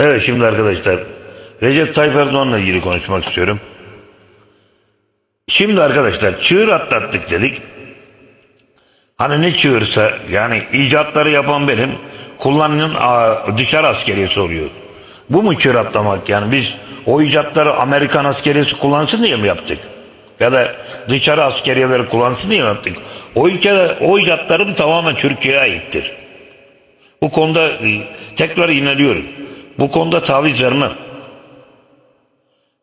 Evet şimdi arkadaşlar Recep Tayyip Erdoğan'la ilgili konuşmak istiyorum. Şimdi arkadaşlar çığır atlattık dedik. Hani ne çığırsa yani icatları yapan benim kullanan aa, dışarı askeriyesi oluyor. Bu mu çığır atlamak yani biz o icatları Amerikan askeriyesi kullansın diye mi yaptık? Ya da dışarı askeriyeleri kullansın diye mi yaptık? O ülkede o icatlarım tamamen Türkiye'ye aittir. Bu konuda e, tekrar inanıyorum. Bu konuda taviz vermem.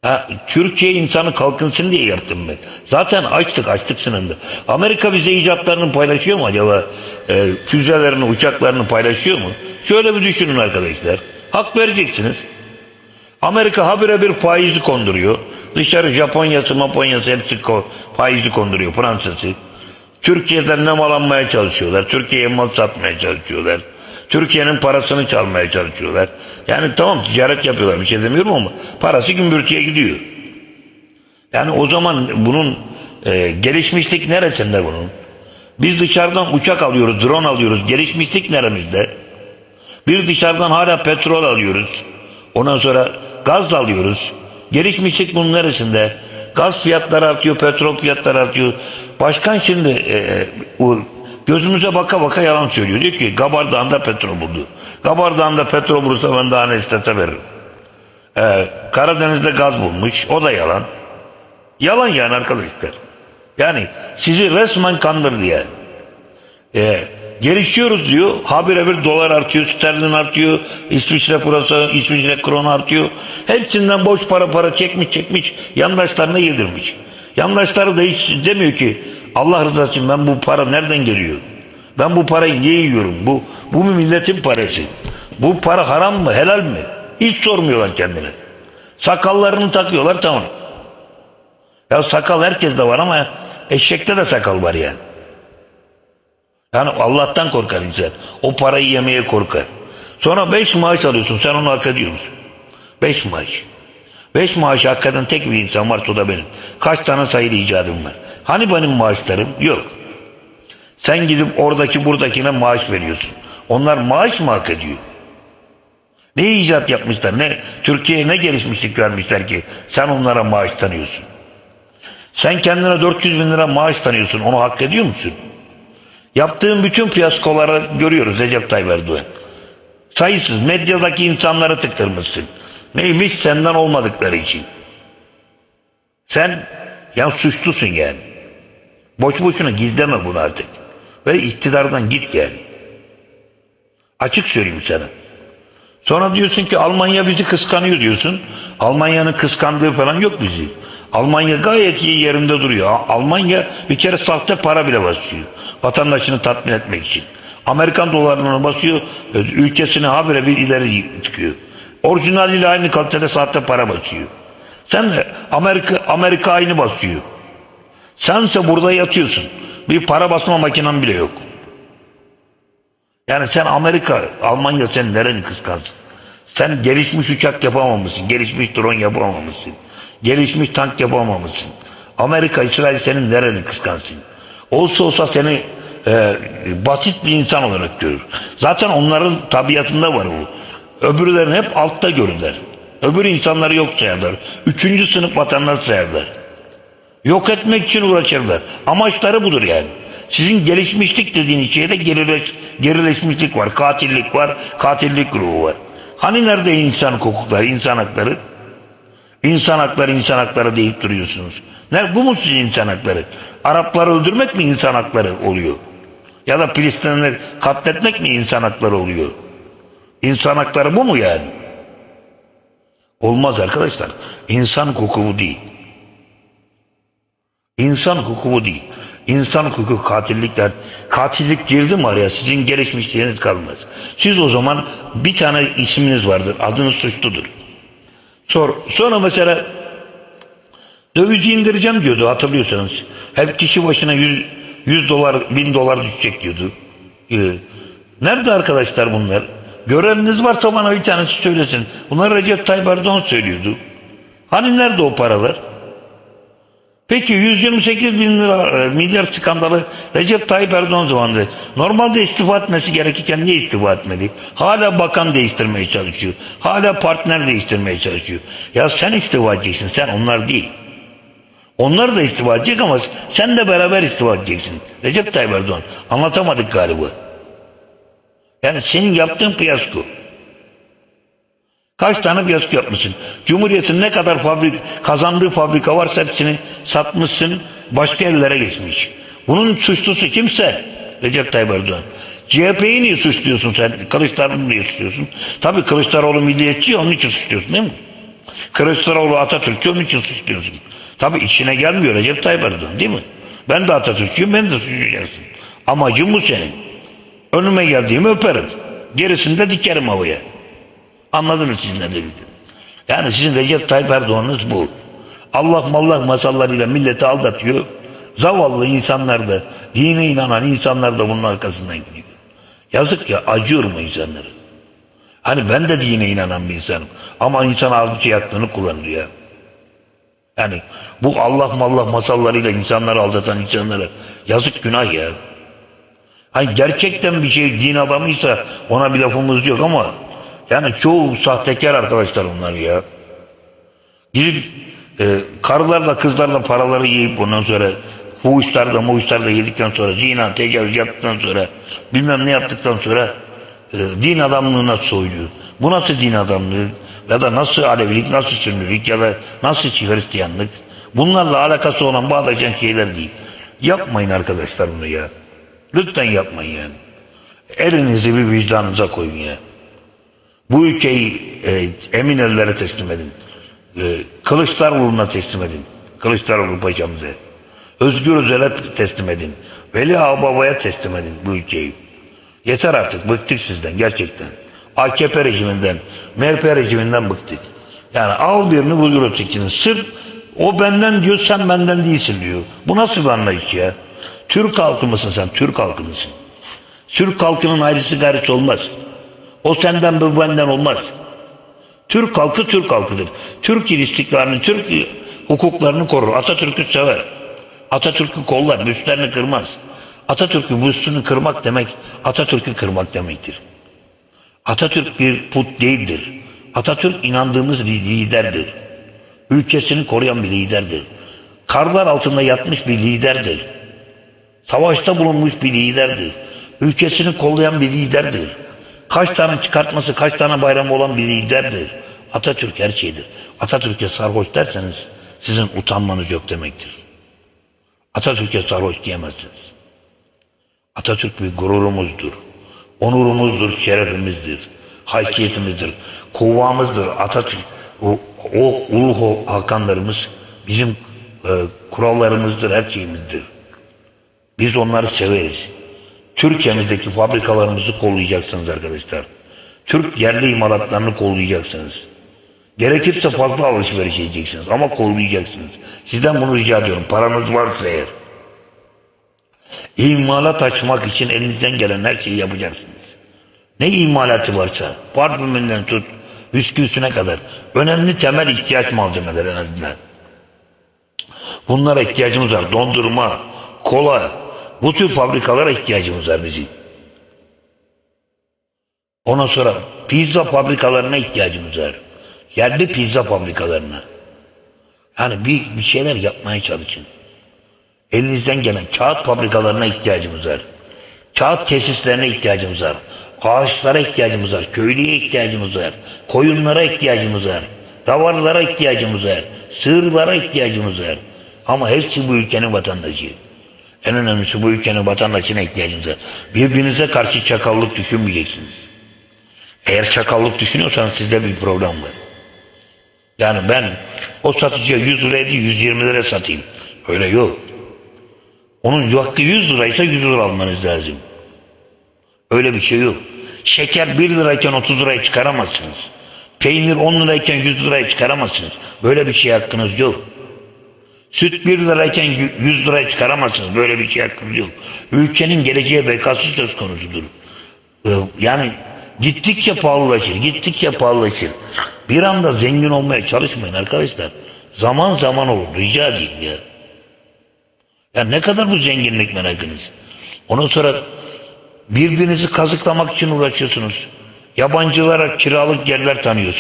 Ha, Türkiye insanı kalkınsın diye yaptım ben. Zaten açtık açtık sınırında. Amerika bize icatlarını paylaşıyor mu acaba? E, füzelerini, uçaklarını paylaşıyor mu? Şöyle bir düşünün arkadaşlar. Hak vereceksiniz. Amerika habire bir faizi konduruyor. Dışarı Japonya'sı, Maponya'sı hepsi faizi konduruyor. Fransa'sı. Türkiye'den nemalanmaya çalışıyorlar. Türkiye'ye mal satmaya çalışıyorlar. Türkiye'nin parasını çalmaya çalışıyorlar. Yani tamam ticaret yapıyorlar bir şey demiyorum ama parası gümbürtüye gidiyor. Yani o zaman bunun e, gelişmişlik neresinde bunun? Biz dışarıdan uçak alıyoruz, drone alıyoruz. Gelişmişlik neremizde? Bir dışarıdan hala petrol alıyoruz. Ondan sonra gaz alıyoruz. Gelişmişlik bunun neresinde? Gaz fiyatları artıyor, petrol fiyatları artıyor. Başkan şimdi e, o gözümüze baka baka yalan söylüyor. Diyor ki Gabar petrol buldu. Gabar petrol bulursa ben daha ne istese veririm. E, Karadeniz'de gaz bulmuş. O da yalan. Yalan yani arkadaşlar. Yani sizi resmen kandırdı yani. E, gelişiyoruz diyor. Habire bir dolar artıyor, sterlin artıyor, İsviçre parası, İsviçre kronu artıyor. Hepsinden boş para para çekmiş çekmiş, yandaşlarına yedirmiş. Yandaşları da hiç demiyor ki Allah rızası için ben bu para nereden geliyor? Ben bu parayı niye yiyorum? Bu, bu bir milletin parası. Bu para haram mı, helal mi? Hiç sormuyorlar kendine. Sakallarını takıyorlar tamam. Ya sakal herkeste var ama eşekte de sakal var yani. Yani Allah'tan korkar insan. O parayı yemeye korkar. Sonra beş maaş alıyorsun. Sen onu hak ediyor musun? Beş maaş. Beş maaş hak eden tek bir insan var. O da benim. Kaç tane sayılı icadım var. Hani benim maaşlarım? Yok. Sen gidip oradaki buradakine maaş veriyorsun. Onlar maaş mı hak ediyor? Ne icat yapmışlar? Ne Türkiye'ye ne gelişmişlik vermişler ki sen onlara maaş tanıyorsun? Sen kendine 400 bin lira maaş tanıyorsun. Onu hak ediyor musun? Yaptığın bütün fiyaskoları görüyoruz Recep Tayyip Erdoğan. Sayısız medyadaki insanları tıktırmışsın. Neymiş senden olmadıkları için. Sen ya suçlusun yani. Boş boşuna gizleme bunu artık. Ve iktidardan git yani. Açık söyleyeyim sana. Sonra diyorsun ki Almanya bizi kıskanıyor diyorsun. Almanya'nın kıskandığı falan yok bizi. Almanya gayet iyi yerinde duruyor. Almanya bir kere sahte para bile basıyor. Vatandaşını tatmin etmek için. Amerikan dolarını basıyor. Ülkesini habire bir ileri tıkıyor. Orijinaliyle aynı kalitede sahte para basıyor. Sen Amerika, Amerika aynı basıyor. Sense burada yatıyorsun. Bir para basma makinen bile yok. Yani sen Amerika, Almanya sen nereni kıskansın? Sen gelişmiş uçak yapamamışsın, gelişmiş drone yapamamışsın, gelişmiş tank yapamamışsın. Amerika, İsrail senin nereni kıskansın? Olsa olsa seni e, basit bir insan olarak görür. Zaten onların tabiatında var bu. Öbürlerini hep altta görürler. Öbür insanları yok sayarlar. Üçüncü sınıf vatandaş sayarlar. Yok etmek için uğraşırlar. Amaçları budur yani. Sizin gelişmişlik dediğiniz şeyde gerileş, gerileşmişlik var, katillik var, katillik ruhu var. Hani nerede insan hukukları, insan hakları? İnsan hakları, insan hakları deyip duruyorsunuz. Ne, bu mu sizin insan hakları? Arapları öldürmek mi insan hakları oluyor? Ya da Filistinlileri katletmek mi insan hakları oluyor? İnsan hakları bu mu yani? Olmaz arkadaşlar. İnsan hukuku değil. İnsan hukuku değil. İnsan hukuku katillikler. Katillik girdi mi araya sizin gelişmişliğiniz kalmaz. Siz o zaman bir tane isminiz vardır. Adınız suçludur. Sor, sonra mesela dövizi indireceğim diyordu hatırlıyorsanız. Hep kişi başına 100, 100 dolar, 1000 dolar düşecek diyordu. Ee, nerede arkadaşlar bunlar? Göreniniz varsa bana bir tanesi söylesin. Bunlar Recep Tayyip Erdoğan söylüyordu. Hani nerede o paralar? Peki 128 bin lira e, milyar skandalı Recep Tayyip Erdoğan zamanında normalde istifa etmesi gerekirken niye istifa etmedi? Hala bakan değiştirmeye çalışıyor. Hala partner değiştirmeye çalışıyor. Ya sen istifa edeceksin sen onlar değil. Onlar da istifa edecek ama sen de beraber istifa edeceksin. Recep Tayyip Erdoğan anlatamadık galiba. Yani senin yaptığın fiyasko. Kaç tane fiyasko yapmışsın? Cumhuriyet'in ne kadar fabrik kazandığı fabrika varsa hepsini satmışsın, başka ellere geçmiş. Bunun suçlusu kimse Recep Tayyip Erdoğan. CHP'yi niye suçluyorsun sen? Kılıçdaroğlu'nu niye suçluyorsun? Tabii Kılıçdaroğlu milliyetçi onun için suçluyorsun değil mi? Kılıçdaroğlu Atatürkçü onun için suçluyorsun. Tabii içine gelmiyor Recep Tayyip Erdoğan değil mi? Ben de Atatürkçüyüm ben de suçlayacaksın. Amacım bu senin. Önüme geldiğimi öperim. Gerisini de dikerim havaya. Anladınız siz ne dediğimi. Yani sizin Recep Tayyip Erdoğan'ınız bu. Allah mallah masallarıyla milleti aldatıyor. Zavallı insanlar da, dine inanan insanlar da bunun arkasından gidiyor. Yazık ya, acıyorum o insanlara. Hani ben de dine inanan bir insanım. Ama insan avcı yaktığını kullanıyor ya. Yani bu Allah mallah masallarıyla insanları aldatan insanlara yazık günah ya. Hani gerçekten bir şey din adamıysa ona bir lafımız yok ama yani çoğu sahtekar arkadaşlar onlar ya. Gidip e, karılarla kızlarla paraları yiyip ondan sonra fuhuşlarda muhuşlarda yedikten sonra zina tecavüz yaptıktan sonra bilmem ne yaptıktan sonra e, din adamlığına soyunuyor. Bu nasıl din adamlığı ya da nasıl Alevilik, nasıl Sünnilik ya da nasıl Hristiyanlık bunlarla alakası olan bağdaşan şeyler değil. Yapmayın arkadaşlar bunu ya. Lütfen yapmayın yani. Elinizi bir vicdanınıza koyun ya. Bu ülkeyi e, emin ellere teslim edin. E, Kılıçdaroğlu'na teslim edin. Kılıçdaroğlu paşamıza. Özgür Özel'e teslim edin. Veli Ağbaba'ya teslim edin bu ülkeyi. Yeter artık bıktık sizden gerçekten. AKP rejiminden, MHP rejiminden bıktık. Yani al birini buyur ötekini. Sırf o benden diyor sen benden değilsin diyor. Bu nasıl bir anlayış ya? Türk halkı mısın sen? Türk halkı mısın? Türk halkının ayrısı gayrısı olmaz. O senden bu benden olmaz. Türk halkı Türk halkıdır. Türk istiklalini, Türk hukuklarını korur. Atatürk'ü sever. Atatürk'ü kollar, büstlerini kırmaz. Atatürk'ü büstünü kırmak demek, Atatürk'ü kırmak demektir. Atatürk bir put değildir. Atatürk inandığımız bir liderdir. Ülkesini koruyan bir liderdir. Karlar altında yatmış bir liderdir. Savaşta bulunmuş bir liderdir. Ülkesini kollayan bir liderdir. Kaç tane çıkartması, kaç tane bayramı olan bir liderdir. Atatürk her şeydir. Atatürk'e sarhoş derseniz sizin utanmanız yok demektir. Atatürk'e sarhoş diyemezsiniz. Atatürk bir gururumuzdur. Onurumuzdur, şerefimizdir. Haysiyetimizdir. Kuvvamızdır. Atatürk o, o ulu hakanlarımız bizim e, kurallarımızdır, her şeyimizdir. Biz onları severiz. Türkiye'mizdeki fabrikalarımızı kollayacaksınız arkadaşlar. Türk yerli imalatlarını kollayacaksınız. Gerekirse fazla alışveriş edeceksiniz ama kollayacaksınız. Sizden bunu rica ediyorum. Paranız varsa eğer. İmalat açmak için elinizden gelen her şeyi yapacaksınız. Ne imalatı varsa, parfümünden tut, bisküvisine kadar. Önemli temel ihtiyaç malzemeleri en azından. Bunlara ihtiyacımız var. Dondurma, kola, bu tür fabrikalara ihtiyacımız var bizim. Ondan sonra pizza fabrikalarına ihtiyacımız var. Yerli pizza fabrikalarına. Yani bir, bir şeyler yapmaya çalışın. Elinizden gelen kağıt fabrikalarına ihtiyacımız var. Kağıt tesislerine ihtiyacımız var. Ağaçlara ihtiyacımız var. Köylüye ihtiyacımız var. Koyunlara ihtiyacımız var. Davarlara ihtiyacımız var. Sığırlara ihtiyacımız var. Ama hepsi bu ülkenin vatandaşı. En önemlisi bu ülkenin vatandaşına ihtiyacımız var. Birbirinize karşı çakallık düşünmeyeceksiniz. Eğer çakallık düşünüyorsanız sizde bir problem var. Yani ben o satıcıya 100 liraya değil 120 liraya satayım. Öyle yok. Onun hakkı 100 liraysa 100 lira almanız lazım. Öyle bir şey yok. Şeker 1 lirayken 30 liraya çıkaramazsınız. Peynir 10 lirayken 100 liraya çıkaramazsınız. Böyle bir şey hakkınız yok. Süt 1 lirayken 100 liraya çıkaramazsınız. Böyle bir şey hakkınız yok. Ülkenin geleceğe bekası söz konusudur. Ee, Yani gittikçe pahalılaşır, gittikçe pahalılaşır. Bir anda zengin olmaya çalışmayın arkadaşlar. Zaman zaman olur, rica edeyim ya. Ya ne kadar bu zenginlik merakınız? Ondan sonra birbirinizi kazıklamak için uğraşıyorsunuz. Yabancılara kiralık yerler tanıyorsunuz.